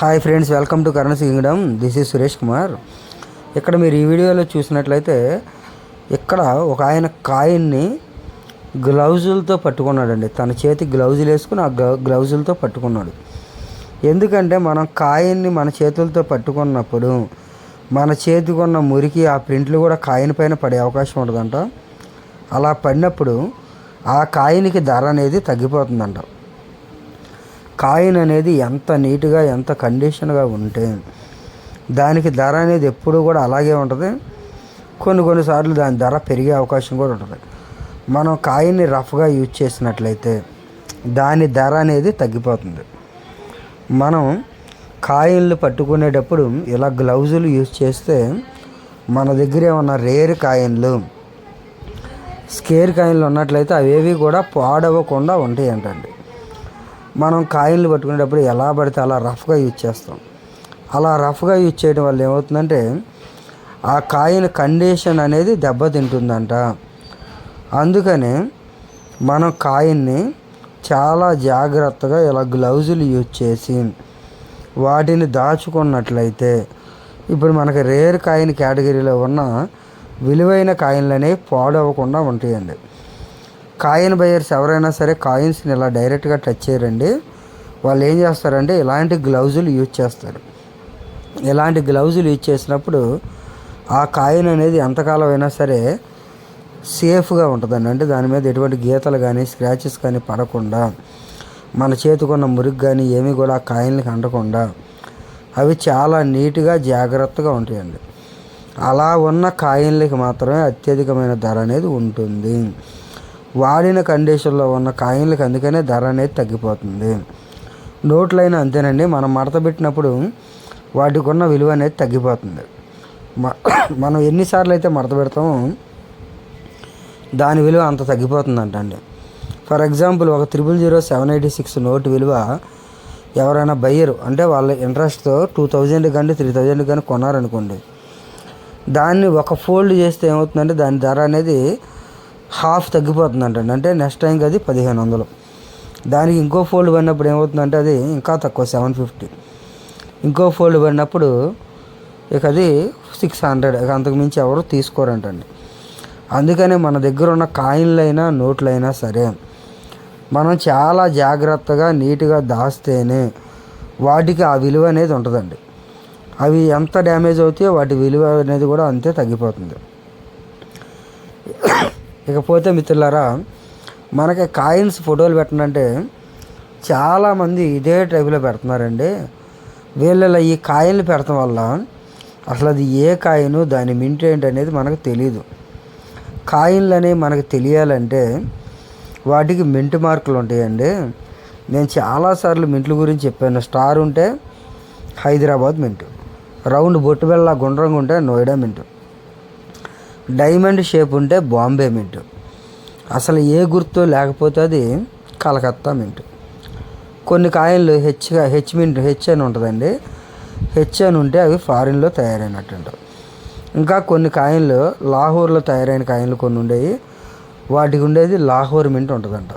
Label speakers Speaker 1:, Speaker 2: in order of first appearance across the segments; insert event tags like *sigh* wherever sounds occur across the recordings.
Speaker 1: Hi friends welcome to currency kingdom this is Suresh Kumar ఇక్కడ మీరు ఈ వీడియోలో చూసినట్లయితే ఇక్కడ ఒక ఆయన కాయిన్ని గ్లౌజులతో పట్టుకున్నాడండి. తన చేతి గ్లౌజులు వేసుకుని ఆ గ్లౌజులతో పట్టుకున్నాడు. ఎందుకంటే మనం కాయిన్ని మన చేతులతో పట్టుకున్నప్పుడు మన చేతికి ఉన్న మురికి ఆ ప్రింట్లు కూడా కాయిన్ పైన పడే అవకాశం ఉంటుందంట అలా పడినప్పుడు ఆ కాయిన్కి ధర అనేది తగ్గిపోతుందంట. కాయిన్ అనేది ఎంత నీట్గా ఎంత కండిషన్గా ఉంటే దానికి ధర అనేది ఎప్పుడూ కూడా అలాగే ఉంటుంది. కొన్ని కొన్నిసార్లు దాని ధర పెరిగే అవకాశం కూడా ఉంటుంది. మనం కాయిన్ని రఫ్గా యూజ్ చేసినట్లయితే దాని ధర అనేది తగ్గిపోతుంది. మనం కాయిన్లు పట్టుకునేటప్పుడు ఇలా గ్లౌజులు యూజ్ చేస్తే మన దగ్గర ఏమన్నా రేర్ కాయిన్లు స్కేర్ కాయిన్లు ఉన్నట్లయితే అవేవి కూడా పాడవకుండా ఉంటాయి అంటండి మనం కాయిన్లు పట్టుకునేటప్పుడు ఎలా పడితే అలా రఫ్గా యూజ్ చేస్తాం. అలా రఫ్గా యూజ్ చేయడం వల్ల ఏమవుతుందంటే ఆ కాయిన్ కండిషన్ అనేది దెబ్బతింటుందంట. అందుకని మనం కాయిన్ని చాలా జాగ్రత్తగా ఇలా గ్లౌజులు యూజ్ చేసి వాటిని దాచుకున్నట్లయితే ఇప్పుడు మనకి రేర్ కాయిన్ కేటగిరీలో ఉన్న విలువైన కాయిన్లు అనేవి పాడవకుండా ఉంటాయండి. కాయిన్ బయర్స్ ఎవరైనా సరే కాయిన్స్ని ఇలా డైరెక్ట్గా టచ్ చేయరండి. వాళ్ళు ఏం చేస్తారంటే ఇలాంటి గ్లౌజులు యూజ్ చేస్తారు. ఇలాంటి గ్లౌజులు యూజ్ చేసినప్పుడు ఆ కాయిన్ అనేది ఎంతకాలం అయినా సరే సేఫ్గా ఉంటుందండి. అంటే దాని మీద ఎటువంటి గీతలు కానీ స్క్రాచెస్ కానీ పడకుండా మన చేతికున్న మురికి కానీ ఏమీ కూడా ఆ కాయిన్లకి అంటకుండా అవి చాలా నీట్గా జాగ్రత్తగా ఉంటాయండి. అలా ఉన్న కాయిన్లకి మాత్రమే అత్యధికమైన ధర అనేది ఉంటుంది. వాడిన కండిషన్లో ఉన్న కాయిన్లకు అందుకనే ధర అనేది తగ్గిపోతుంది. నోట్లైనా అంతేనండి. మనం మడత పెట్టినప్పుడు వాటికి ఉన్న విలువ అనేది తగ్గిపోతుంది. మ- *coughs* మనం ఎన్నిసార్లు అయితే మడత పెడతామో దాని విలువ అంత తగ్గిపోతుందంట అండి ఫర్ ఎగ్జాంపుల్ ఒక triple zero seven eighty six note విలువ ఎవరైనా బయ్యరు అంటే వాళ్ళ ఇంట్రెస్ట్తో టూ థౌజండ్ కానీ త్రీ థౌజండ్ కానీ కొన్నారనుకోండి దాన్ని ఒక ఫోల్డ్ చేస్తే ఏమవుతుందంటే దాని ధర అనేది హాఫ్ తగ్గిపోతుందంటండి. అంటే నెక్స్ట్ టైంకి అది పదిహేను వందలు దానికి ఇంకో ఫోల్డ్ పడినప్పుడు ఏమవుతుందంటే అది ఇంకా తక్కువ సెవెన్ ఫిఫ్టీ. ఇంకో ఫోల్డ్ పడినప్పుడు ఇక అది సిక్స్ హండ్రెడ్. ఇక అంతకుమించి ఎవరు తీసుకోరంటండి. అందుకనే మన దగ్గర ఉన్న కాయిన్లైనా నోట్లైనా సరే మనం చాలా జాగ్రత్తగా నీట్గా దాస్తేనే వాటికి ఆ విలువ అనేది ఉంటుందండి. అవి ఎంత డ్యామేజ్ అవుతాయో వాటి విలువ అనేది కూడా అంతే తగ్గిపోతుంది. ఇకపోతే మిత్రులారా మనకి కాయిన్స్ ఫోటోలు పెట్టనంటే చాలామంది ఇదే టైపులో పెడుతున్నారండి. వీళ్ళ ఈ కాయిన్లు పెడటం వల్ల అసలు అది ఏ కాయిను దాని మింట్ ఏంటి అనేది మనకు తెలియదు కాయిన్లు అనేవి మనకు తెలియాలంటే వాటికి మింట్ మార్కులు ఉంటాయండి. నేను చాలాసార్లు మింట్ల గురించి చెప్పాను. స్టార్ ఉంటే హైదరాబాద్ మింట్ రౌండ్ బొట్టుబెల్ల గుండ్రంగా ఉంటే నోయిడా మింటు. డైమండ్ షేప్ ఉంటే బాంబే మింట్. అసలు ఏ గుర్తు లేకపోతే అది కలకత్తా మింట్. కొన్ని కాయిన్లు హెచ్గా హెచ్ మింట్ హెచ్ అని ఉంటుందండి. హెచ్ అని ఉంటే అవి ఫారిన్లో తయారైనట్టు ఇంకా కొన్ని కాయిన్లు లాహోర్లో తయారైన కాయిన్లు కొన్ని ఉండేవి. వాటికి ఉండేది లాహోర్ మింట్ ఉంటుందంట.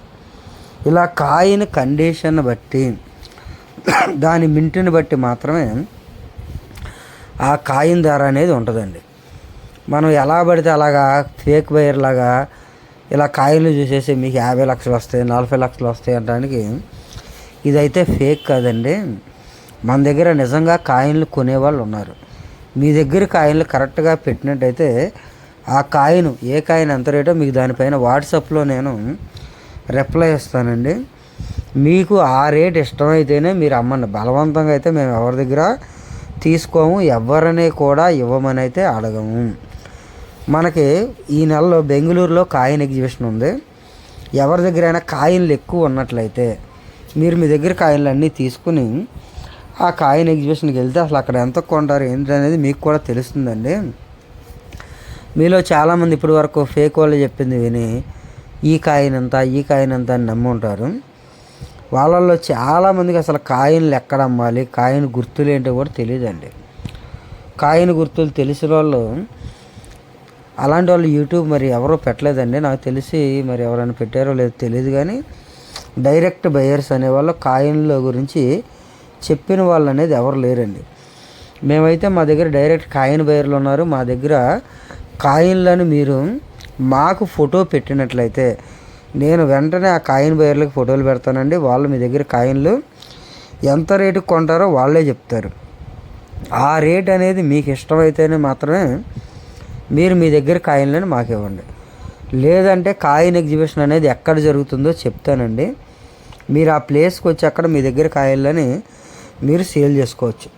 Speaker 1: ఇలా కాయిన్ కండిషన్ బట్టి దాని మింటుని బట్టి మాత్రమే ఆ కాయిన్ ధర అనేది ఉంటుందండి. మనం ఎలా పడితే అలాగా ఫేక్ వైర్ లాగా ఇలా కాయిన్లు చూసేసి మీకు యాభై లక్షలు వస్తాయి నలభై లక్షలు వస్తాయి అనడానికి ఇదైతే ఫేక్ కాదండి. మన దగ్గర నిజంగా కాయిన్లు కొనేవాళ్ళు ఉన్నారు. మీ దగ్గర కాయిన్లు కరెక్ట్గా పెట్టినట్టయితే ఆ కాయిన్ ఏ కాయిన్ ఎంత రేటో మీకు దానిపైన వాట్సాప్లో నేను రిప్లై ఇస్తానండి. మీకు ఆ రేట్ ఇష్టమైతేనే మీరు అమ్మండి బలవంతంగా అయితే మేము ఎవరి దగ్గర తీసుకోము ఎవరిని కూడా ఇవ్వమని అయితే అడగము. మనకి ఈ నెలలో బెంగళూరులో కాయిన్ ఎగ్జిబిషన్ ఉంది. ఎవరి దగ్గరైనా కాయిన్లు ఎక్కువ ఉన్నట్లయితే మీరు మీ దగ్గర కాయిన్లు అన్నీ తీసుకుని ఆ కాయిన్ ఎగ్జిబిషన్కి వెళ్తే అసలు అక్కడ ఎంత కొంటారు ఏంటి అనేది మీకు కూడా తెలుస్తుందండి. మీలో చాలామంది ఇప్పటి వరకు ఫేక్ వాళ్ళు చెప్పింది విని ఈ కాయిన్ ఎంత ఈ కాయిన్ ఎంత అని నమ్మి ఉంటారు వాళ్ళల్లో చాలామందికి అసలు కాయిన్లు ఎక్కడ అమ్మాలి కాయిన్ గుర్తులు ఏంటో కూడా తెలియదండి. కాయిన్ గుర్తులు తెలిసిన వాళ్ళు అలాంటి వాళ్ళు యూట్యూబ్ మరి ఎవరో పెట్టలేదండి. నాకు తెలిసి మరి ఎవరైనా పెట్టారో లేదో తెలియదు కానీ డైరెక్ట్ బయర్స్ అనేవాళ్ళు కాయిన్ల గురించి చెప్పిన వాళ్ళు అనేది ఎవరు లేరండి. మేమైతే మా దగ్గర డైరెక్ట్ కాయిన్ బయర్లు ఉన్నారు. మా దగ్గర కాయిన్లను మీరు మాకు ఫోటో పెట్టినట్లయితే నేను వెంటనే ఆ కాయిన్ బయర్లకు ఫోటోలు పెడతానండి. వాళ్ళు మీ దగ్గర కాయిన్లు ఎంత రేటుకి కొంటారో వాళ్ళే చెప్తారు. ఆ రేట్ అనేది మీకు ఇష్టమైతేనే మాత్రమే మీరు మీ దగ్గర కాయిన్లను మాకు ఇవ్వండి. లేదంటే కాయిన్ ఎగ్జిబిషన్ అనేది ఎక్కడ జరుగుతుందో చెప్తానండి. మీరు ఆ ప్లేస్కి వచ్చి అక్కడ మీ దగ్గర కాయిన్లని మీరు సేల్ చేసుకోవచ్చు.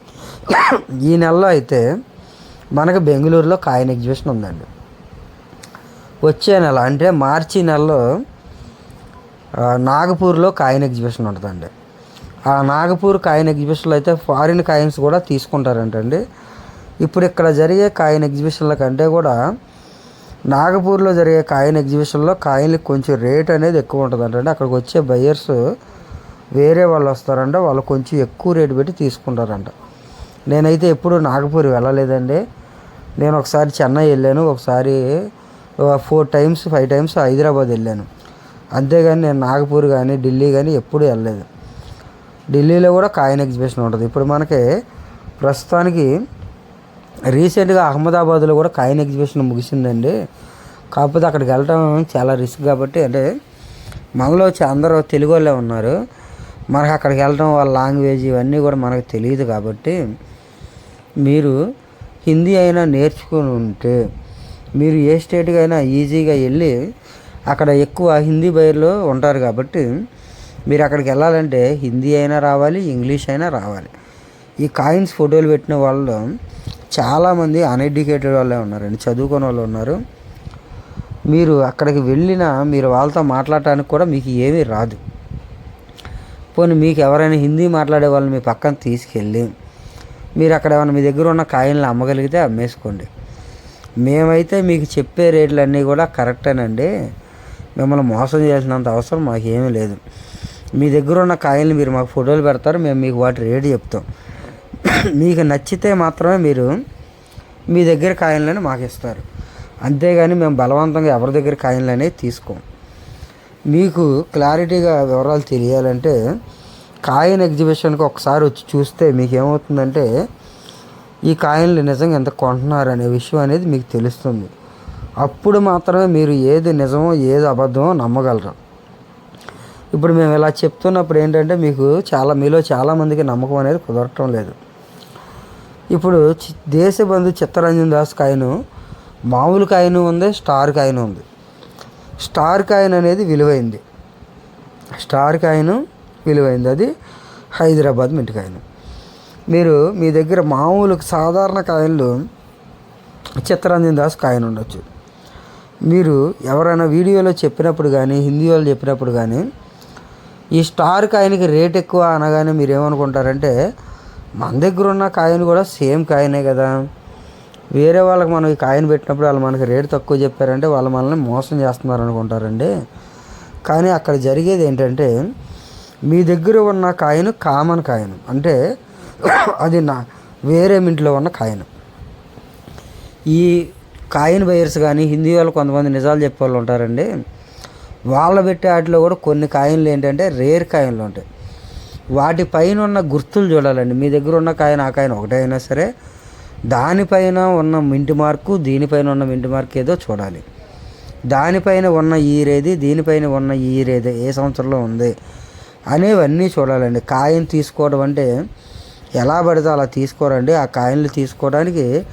Speaker 1: ఈ నెలలో అయితే మనకు బెంగళూరులో కాయిన్ ఎగ్జిబిషన్ ఉందండి. వచ్చే నెల అంటే మార్చి నెలలో నాగపూర్లో కాయిన్ ఎగ్జిబిషన్ ఉంటుందండి. ఆ నాగపూర్ కాయిన్ ఎగ్జిబిషన్లో అయితే ఫారిన్ కాయిన్స్ కూడా తీసుకుంటారంటండి. ఇప్పుడు ఇక్కడ జరిగే కాయిన్ ఎగ్జిబిషన్ల కంటే కూడా నాగపూర్లో జరిగే కాయిన్ ఎగ్జిబిషన్లో కాయిన్లకు కొంచెం రేట్ అనేది ఎక్కువ ఉంటుందంట. అండి అక్కడికి వచ్చే బయ్యర్స్ వేరే వాళ్ళు వస్తారంట వాళ్ళు కొంచెం ఎక్కువ రేటు పెట్టి తీసుకుంటారంట. నేనైతే ఎప్పుడు నాగపూర్ వెళ్ళలేదండి. నేను ఒకసారి చెన్నై వెళ్ళాను ఒకసారి four times five times Hyderabad వెళ్ళాను. అంతేగాని నేను నాగపూర్ కానీ ఢిల్లీ కానీ ఎప్పుడూ వెళ్ళలేదు. ఢిల్లీలో కూడా కాయిన్ ఎగ్జిబిషన్ ఉంటుంది. ఇప్పుడు మనకి ప్రస్తుతానికి రీసెంట్గా అహ్మదాబాద్లో కూడా కాయిన్ ఎగ్జిబిషన్ ముగిసిందండి. కాకపోతే అక్కడికి వెళ్ళటం చాలా రిస్క్ కాబట్టి అంటే మనలో వచ్చి అందరూ తెలుగు వాళ్ళే ఉన్నారు. మనకు అక్కడికి వెళ్ళడం వాళ్ళ లాంగ్వేజ్ ఇవన్నీ కూడా మనకు తెలియదు కాబట్టి మీరు హిందీ అయినా నేర్చుకుని ఉంటే మీరు ఏ స్టేట్కి అయినా ఈజీగా వెళ్ళి అక్కడ ఎక్కువ హిందీ బయర్లో ఉంటారు కాబట్టి మీరు అక్కడికి వెళ్ళాలంటే హిందీ అయినా రావాలి ఇంగ్లీష్ అయినా రావాలి. ఈ కాయిన్స్ ఫోటోలు పెట్టిన వాళ్ళు చాలామంది అన్ఎడ్యుకేటెడ్ వాళ్ళే ఉన్నారండి చదువుకొని వాళ్ళు ఉన్నారు. మీరు అక్కడికి వెళ్ళినా మీరు వాళ్ళతో మాట్లాడటానికి కూడా మీకు ఏమీ రాదు. పోనీ మీకు ఎవరైనా హిందీ మాట్లాడే వాళ్ళు మీ పక్కన తీసుకెళ్ళి మీరు అక్కడ ఏమైనా మీ దగ్గర ఉన్న కాయిన్లు అమ్మగలిగితే అమ్మేసుకోండి. మేమైతే మీకు చెప్పే రేట్లన్నీ కూడా కరెక్టేనండి. మిమ్మల్ని మోసం చేసినంత అవసరం మాకు ఏమీ లేదు. మీ దగ్గర ఉన్న కాయల్ని మీరు మాకు ఫోటోలు పెడతారు మేము మీకు వాటి రేటు చెప్తాం. మీకు నచ్చితే మాత్రమే మీరు మీ దగ్గర కాయలను మాకు ఇస్తారు అంతేగాని మేము బలవంతంగా ఎవరి దగ్గర కాయిన్లు అనేవి తీసుకోం. మీకు క్లారిటీగా వివరాలు తెలియాలంటే కాయిన్ ఎగ్జిబిషన్కి ఒకసారి వచ్చి చూస్తే మీకు ఏమవుతుందంటే ఈ కాయిన్లు నిజంగా ఎంత కొంటున్నారు అనే విషయం అనేది మీకు తెలుస్తుంది. అప్పుడు మాత్రమే మీరు ఏది నిజమో ఏది అబద్ధమో నమ్మగలరు. ఇప్పుడు మేము ఇలా చెప్తున్నప్పుడు ఏంటంటే మీకు చాలా మీలో చాలామందికి నమ్మకం అనేది కుదరటం లేదు. ఇప్పుడు దేశబంధు చిత్తరంజన్ దాస్ కాయిన్ మామూలు కాయిన్ ఉంది స్టార్ కాయిన్ ఉంది. స్టార్ కాయిన్ అనేది విలువైంది. స్టార్ కాయిన్ విలువైంది. అది హైదరాబాద్ మింట్ కాయిన్. మీరు మీ దగ్గర మామూలు సాధారణ కాయిన్లు చిత్తరంజన్ దాస్ కాయిన్ ఉండొచ్చు. మీరు ఎవరైనా వీడియోలో చెప్పినప్పుడు కానీ హిందీ వాళ్ళు చెప్పినప్పుడు కానీ ఈ స్టార్ కాయిన్కి రేట్ ఎక్కువ అనగానే మీరు ఏమనుకుంటారంటే మన దగ్గర ఉన్న కాయిన్ కూడా సేమ్ కాయినే కదా. వేరే వాళ్ళకి మనం ఈ కాయిన్ పెట్టినప్పుడు వాళ్ళు మనకి రేట్ తక్కువ చెప్పారంటే వాళ్ళు మనల్ని మోసం చేస్తున్నారు అనుకుంటారండి. కానీ అక్కడ జరిగేది ఏంటంటే మీ దగ్గర ఉన్న కాయిన్ కామన్ కాయిన్. అంటే *coughs* అది నా వేరే ఇంట్లో ఉన్న కాయిన్. ఈ కాయిన్ బయర్స్ కానీ హిందీ వాళ్ళు కొంతమంది నిజాలు చెప్పే వాళ్ళు ఉంటారండి. వాళ్ళు పెట్టే వాటిలో కూడా కొన్ని కాయిన్లు ఏంటంటే రేర్ కాయిన్లు ఉంటాయి. వాటిపైన ఉన్న గుర్తులు చూడాలండి. మీ దగ్గర ఉన్న కాయ ఆ కాయన ఒకటే అయినా సరే దానిపైన ఉన్న మింటి మార్కు దీనిపైన ఉన్న మింటి మార్క్ ఏదో చూడాలి. దానిపైన ఉన్న ఈరేది దీనిపైన ఉన్న ఈరేది ఏ సంవత్సరంలో ఉంది అనేవన్నీ చూడాలండి. కాయిన్ తీసుకోవడం అంటే ఎలా పడితే అలా తీసుకోరండి. ఆ కాయిన్లు తీసుకోవడానికి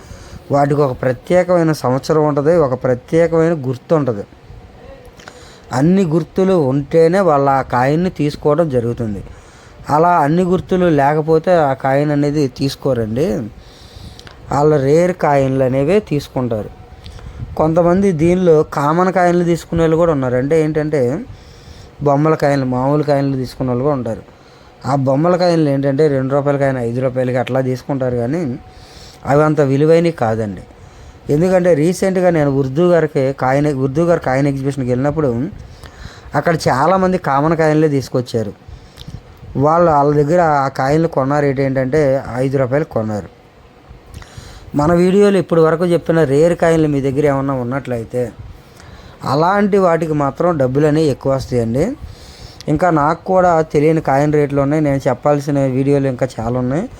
Speaker 1: వాటికి ఒక ప్రత్యేకమైన సంవత్సరం ఉంటుంది ఒక ప్రత్యేకమైన గుర్తు ఉంటుంది. అన్ని గుర్తులు ఉంటేనే వాళ్ళు ఆ కాయిన్ని తీసుకోవడం జరుగుతుంది. అలా అన్ని గుర్తులు లేకపోతే ఆ కాయిన్ అనేది తీసుకోరండి. వాళ్ళ రేర్ కాయిన్లు అనేవే తీసుకుంటారు. కొంతమంది దీనిలో కామన్ కాయిన్లు తీసుకునే వాళ్ళు కూడా ఉన్నారు. అంటే ఏంటంటే బొమ్మల కాయిన్లు మామూలు కాయిన్లు తీసుకునే వాళ్ళు కూడా ఉంటారు. ఆ బొమ్మల కాయిన్లు ఏంటంటే రెండు రూపాయల కాయిన్ ఐదు రూపాయలకి అట్లా తీసుకుంటారు కానీ అవి అంత విలువైనవి కాదండి. ఎందుకంటే రీసెంట్గా నేను ఉర్దూ గారికి కాయిన్ ఉర్దూ గారి కాయిన్ ఎగ్జిబిషన్కి వెళ్ళినప్పుడు అక్కడ చాలామంది కామన్ కాయిన్లే తీసుకొచ్చారు. వాళ్ళు వాళ్ళ దగ్గర ఆ కాయిన్లు కొన్న రేట్ ఏంటంటే ఐదు రూపాయలు కొన్నారు. మన వీడియోలో ఇప్పటి వరకు చెప్పిన రేర్ కాయిన్లు మీ దగ్గర ఏమన్నా ఉన్నట్లయితే అలాంటి వాటికి మాత్రం డబ్బులు అనేవి ఎక్కువ వస్తాయండి. ఇంకా నాకు కూడా తెలియని కాయిన్ రేట్లు ఉన్నాయి. నేను చెప్పాల్సిన వీడియోలు ఇంకా చాలా ఉన్నాయి.